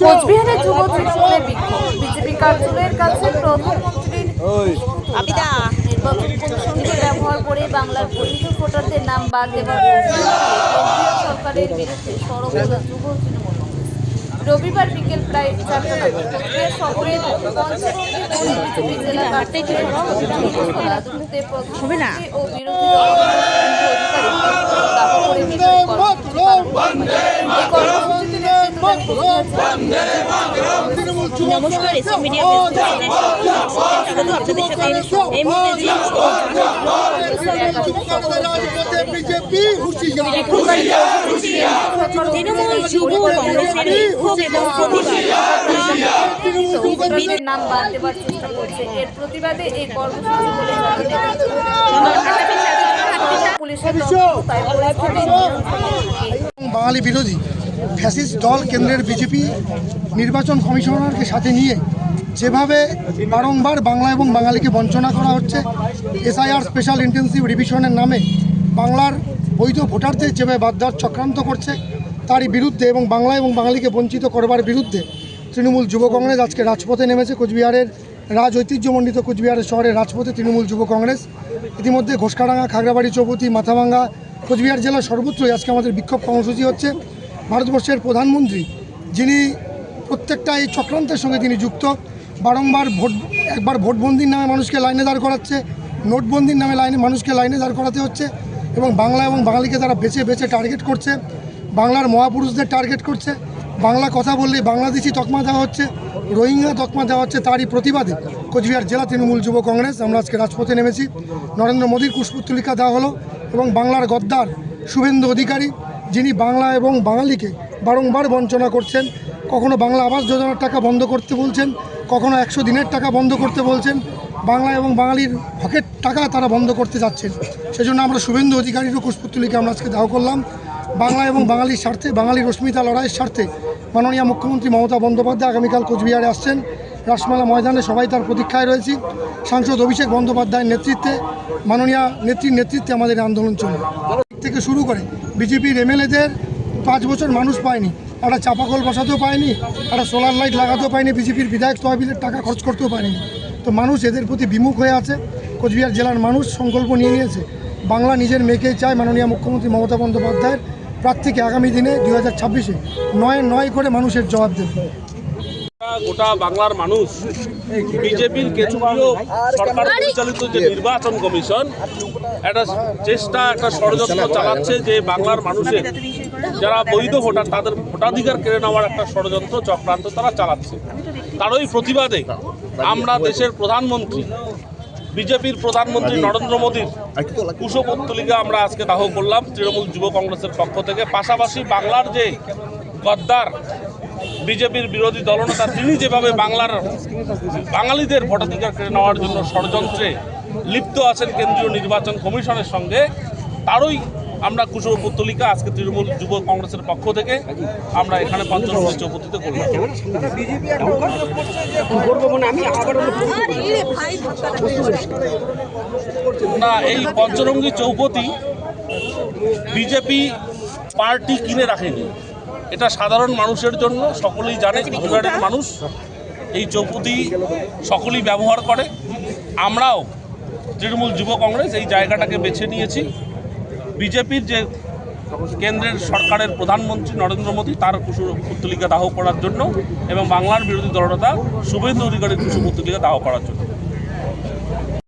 কোচবিহারের যুব তৃণমূলে বিক্ষোভ। বিজেপি কার্যালয়ের কাছে প্রধানমন্ত্রীর ব্যবহার করে বাংলার বৈধ ভোটারদের নাম বাদ দেওয়ার কেন্দ্রীয় সরকারের বিরুদ্ধে হল যুব তৃণমূল রবিবার বিকেল প্রায় চারটা নাগাদ শহরের জেলা প্রার্থী প্রধানমন্ত্রী ও বিরোধী দলের দাহ করে বিক্ষোভ কর্মসূচি পালন করা হয়। এই কর্মসূচিতে নেতৃত্ব দেন কোচবিহার জেলা নমস্কার এসএম মিডিয়া স্বাগত আপনাদের সাথে এই মুহূর্তে তৃণমূল যুব কংগ্রেসের বিক্ষোভ এবং প্রতিবাদ নাম বাদ দেওয়ার চেষ্টা করছে এর প্রতিবাদে এই কর্মসূচি পুলিশের বাঙালি বিরোধী ফ্যাসিস্ট দল কেন্দ্রের বিজেপি নির্বাচন কমিশনারকে সাথে নিয়ে যেভাবে বারংবার বাংলা এবং বাঙালিকে বঞ্চনা করা হচ্ছে, এসআইআর স্পেশাল ইন্টেন্সিভ রিভিশনের নামে বাংলার বৈধ ভোটারদের যেভাবে বাদ চক্রান্ত করছে, তারই বিরুদ্ধে এবং বাংলা এবং বাঙালিকে বঞ্চিত করবার বিরুদ্ধে তৃণমূল যুব কংগ্রেস আজকে রাজপথে নেমেছে কোচবিহারের রাজ ঐতিহ্যমণ্ডিত কোচবিহারের শহরের রাজপথে তৃণমূল যুব কংগ্রেস। ইতিমধ্যে ঘোষকাডাঙ্গা, খাগড়াবাড়ি, চৌপতি, মাথাভাঙ্গা কোচবিহার জেলার সর্বত্রই আজকে আমাদের বিক্ষোভ কর্মসূচি হচ্ছে। ভারতবর্ষের প্রধানমন্ত্রী, যিনি প্রত্যেকটা এই চক্রান্তের সঙ্গে তিনি যুক্ত, বারংবার ভোট, একবার ভোটবন্দির নামে মানুষকে লাইনে দাঁড় করাচ্ছে, নোটবন্দির নামে লাইনে, মানুষকে লাইনে দাঁড় করাতে হচ্ছে এবং বাংলা এবং বাঙালিকে তারা বেছে বেছে টার্গেট করছে। বাংলার মহাপুরুষদের টার্গেট করছে। বাংলা কথা বললে বাংলাদেশি তকমা দেওয়া হচ্ছে। রোহিঙ্গা তকমা দেওয়া হচ্ছে তারই প্রতিবাদে। কোচবিহার জেলা তৃণমূল যুব কংগ্রেস, আমরা আজকে রাজপথে নেমেছি। নরেন্দ্র মোদীর পুষ্পতুলিকা দেওয়া হলো এবং বাংলার গদ্দার শুভেন্দু অধিকারী, যিনি বাংলা এবং বাঙালিকে বারংবার বঞ্চনা করছেন, কখনো বাংলা আবাস যোজনার টাকা বন্ধ করতে বলছেন, কখনো একশো দিনের টাকা বন্ধ করতে বলছেন, বাংলা এবং বাঙালির হকের টাকা তারা বন্ধ করতে যাচ্ছেন। সেজন্য আমরা শুভেন্দু অধিকারীরও পুষ্পতুলিকা আমরা আজকে দাহ করলাম। বাংলা এবং বাঙালির স্বার্থে, বাঙালির রশ্মিতা লড়াইয়ের স্বার্থে মাননীয় মুখ্যমন্ত্রী মমতা বন্দ্যোপাধ্যায় আগামীকাল কোচবিহারে আসছেন। রাসমেলা ময়দানে সবাই তার প্রতীক্ষায় রয়েছি সাংসদ অভিষেক বন্দ্যোপাধ্যায়ের নেতৃত্বে, মাননীয় নেত্রীর নেতৃত্বে আমাদের আন্দোলন চলবে। থেকে শুরু করে বিজেপির এমএলএদের পাঁচ বছর মানুষ পায়নি। একটা চাপাকল বসাতেও পায়নি, একটা সোলার লাইট লাগাতেও পায়নি, বিজেপির বিধায়ক তহবিলের টাকা খরচ করতেও পারেনি তো মানুষ এদের প্রতি বিমুখ হয়ে আছে। কোচবিহার জেলার মানুষ সংকল্প নিয়ে নিয়েছে। বাংলা নিজের মেয়েকেই চায় মাননীয় মুখ্যমন্ত্রী মমতা বন্দ্যোপাধ্যায়ের প্রার্থীকে আগামী দিনে দুই হাজার ছাব্বিশে নয় নয় করে মানুষের জবাব দেবে। গোটা বাংলার মানুষ বিজেপির কেন্দ্রীয় সরকার পরিচালিত যে নির্বাচন কমিশন একটা চেষ্টা একটা ষড়যন্ত্র চালাচ্ছে যে বাংলার মানুষের যারা বৈধ ভোটার তাদের ভোটাধিকার কেড়ে নেওয়ার একটা ষড়যন্ত্র চক্রান্ত তারা চালাচ্ছে। তারই প্রতিবাদে আমরা দেশের প্রধানমন্ত্রী বিজেপির প্রধানমন্ত্রী নরেন্দ্র মোদীর কুশপত্তলিকা আমরা আজকে দাহ করলাম তৃণমূল যুব কংগ্রেসের পক্ষ থেকে। পাশাপাশি বাংলার যে গদ্দার বিজেপির বিরোধী দলনেতা, তিনি যেভাবে বাংলার বাঙালিদের ভোটাধিকার কেড়ে নেওয়ার জন্য ষড়যন্ত্রে লিপ্ত আছেন কেন্দ্রীয় নির্বাচন কমিশনের সঙ্গে, তারই আমরা কুশল পুত্তলিকা, আজকে তৃণমূল যুব কংগ্রেসের পক্ষ থেকে আমরা এখানে পঞ্চরঙ্গী চৌপতিতে করলাম। না, এই পঞ্চরঙ্গী চৌপতি বিজেপি পার্টি কিনে রাখেনি। এটা সাধারণ মানুষের জন্য, সকলেই জানে পরিবারের মানুষ। এই চৌপতি সকলেই ব্যবহার করে। আমরাও তৃণমূল যুব কংগ্রেস এই জায়গাটাকে বেছে নিয়েছি। বিজেপির যে কেন্দ্রের সরকারের প্রধানমন্ত্রী নরেন্দ্র মোদী, তার কুশু পুত্তলিকা দাহ করার জন্য এবং বাংলার বিরোধী দলনেতা শুভেন্দু অধিকারীর কুশু পুত্তলিকা দাহ করার জন্য।